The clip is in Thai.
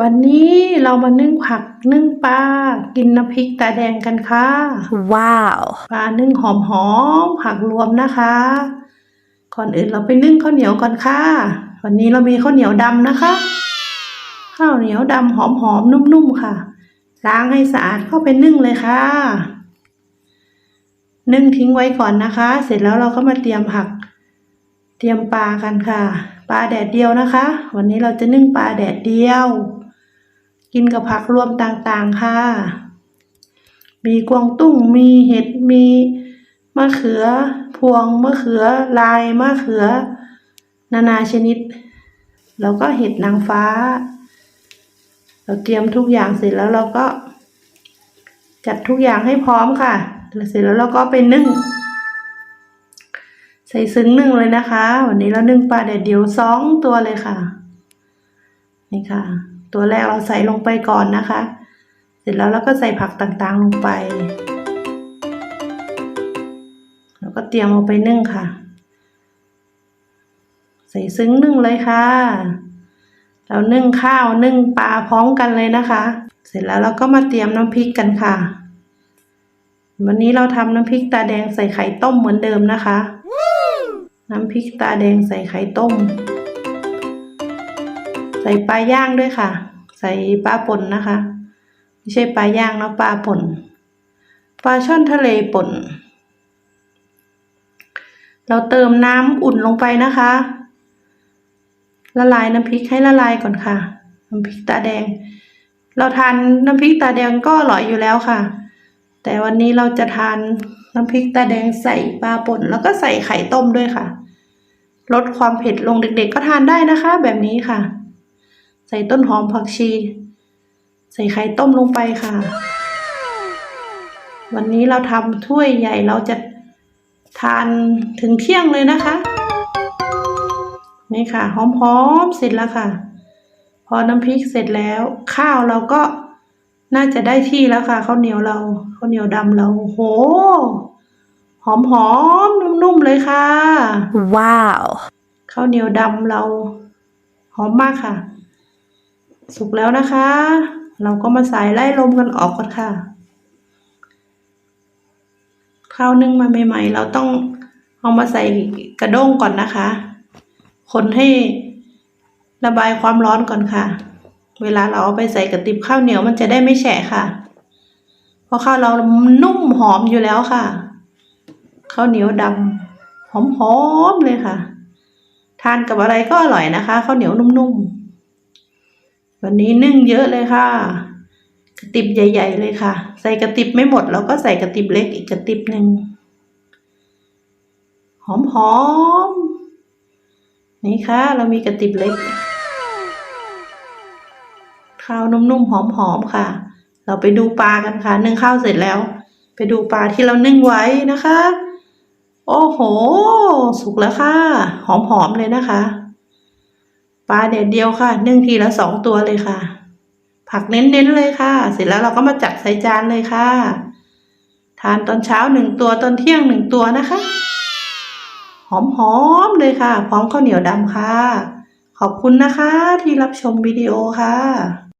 วันนี้เรามานึ่งผักนึ่งปลากินน้ำพริกตาแดงกันค่ะ Wow. ปลานึ่งหอมๆผักรวมนะคะ ก่อนอื่นเราไปนึ่งข้าวเหนียวก่อนค่ะ วันนี้เรามีข้าวเหนียวดำนะคะ ข้าวเหนียวดำหอมๆนุ่มๆค่ะ ล้างให้สะอาดเข้าไปนึ่งเลยค่ะ นึ่งทิ้งไว้ก่อนนะคะ เสร็จแล้วเราก็มาเตรียมผัก เตรียมปลากันค่ะ ปลาแดดเดียวนะคะ วันนี้เราจะนึ่งปลาแดดเดียว กินกับผักรวมต่างๆค่ะ มีกวางตุ้ง มีเห็ด มีมะเขือ พวงมะเขือ ลายมะเขือ นานาชนิด แล้วก็เห็ดนางฟ้า เราเตรียมทุกอย่างเสร็จแล้วเราก็ จัดทุกอย่างให้พร้อมค่ะแล้วเสร็จแล้วเราก็ไปนึ่งใส่ซึ้งนึ่งเลยนะคะ วันนี้เรานึ่งปลาแดดเดียวสองตัวเลยค่ะ นี่ค่ะ ตัวแรกเราใส่ลงไปก่อนนะคะ เสร็จแล้วเราก็ใส่ผักต่างๆลงไป แล้วก็เตรียมเอาไปนึ่งค่ะ ใส่ซึ้งนึ่งเลยค่ะ เรานึ่งข้าวนึ่งปลาพร้อมกันเลยนะคะ เสร็จแล้วเราก็มาเตรียมน้ำพริกกันค่ะ วันนี้เราทำน้ำพริกตาแดงใส่ไข่ต้มเหมือนเดิมนะคะ น้ำพริกตาแดงใส่ไข่ต้ม ใส่ปลาย่างด้วยค่ะ ใส่ปลาป่นนะคะ ไม่ใช่ปลาย่างเนาะปลาป่นปลาช่อนทะเลป่น เราเติมน้ำอุ่นลงไปนะคะ ละลายน้ำพริกให้ละลายก่อนค่ะ น้ำพริกตาแดง เราทานน้ำพริกตาแดงก็อร่อยอยู่แล้วค่ะ แต่วันนี้เราจะทานน้ำพริกตาแดงใส่ปลาป่น แล้วก็ใส่ไข่ต้มด้วยค่ะ ลดความเผ็ดลงเด็กๆก็ทานได้นะคะ แบบนี้ค่ะ ใส่ต้นหอมผักชี ใส่ไข่ต้มลงไปค่ะ วันนี้เราทำถ้วยใหญ่เราจะทานถึงเที่ยงเลยนะคะ นี่ค่ะหอมๆเสร็จแล้วค่ะ พอน้ำพริกเสร็จแล้ว ข้าวเราก็น่าจะได้ที่แล้วค่ะข้าวเหนียวเราข้าวเหนียวดำเราโอ้โหหอมๆนุ่มๆเลยค่ะ Wow. ข้าวเหนียวดำเรา หอมมากค่ะ สุกแล้วนะคะ เราก็มาใส่ไล่ลมกันออกก่อนค่ะข้าวนึ่งมาใหม่ๆ เราต้องเอามาใส่กระด้งก่อนนะคะ คนให้ระบายความร้อนก่อนค่ะ เวลาเราเอาไปใส่กระติบข้าวเหนียวมันจะได้ไม่แฉะค่ะ เพราะข้าวเรานุ่มหอมอยู่แล้วค่ะข้าวเหนียวดำหอมๆเลยค่ะ ทานกับอะไรก็อร่อยนะคะข้าวเหนียวนุ่มๆ วันนี้นึ่งเยอะเลยค่ะ กระติบใหญ่ ๆ เลยค่ะ ใส่กระติบไม่หมดเราก็ใส่กระติบเล็กอีกกระติบหนึ่งหอมๆนี่ค่ะ เรามีกระติบเล็กข้าวนุ่มๆหอมๆค่ะ เราไปดูปลากันค่ะ นึ่งข้าวเสร็จแล้ว ไปดูปลาที่เรานึ่งไว้นะคะ โอ้โห สุกแล้วค่ะ หอมๆเลยนะคะ ปลาแดดเดียวค่ะนึ่งทีละสองตัวเลยค่ะ ผักเน้นๆเลยค่ะ เสร็จแล้วเราก็มาจัดใส่จานเลยค่ะ ทานตอนเช้าหนึ่งตัวตอนเที่ยงหนึ่งตัวนะคะ หอมๆเลยค่ะ พร้อมข้าวเหนียวดำค่ะ ขอบคุณนะคะที่รับชมวิดีโอค่ะ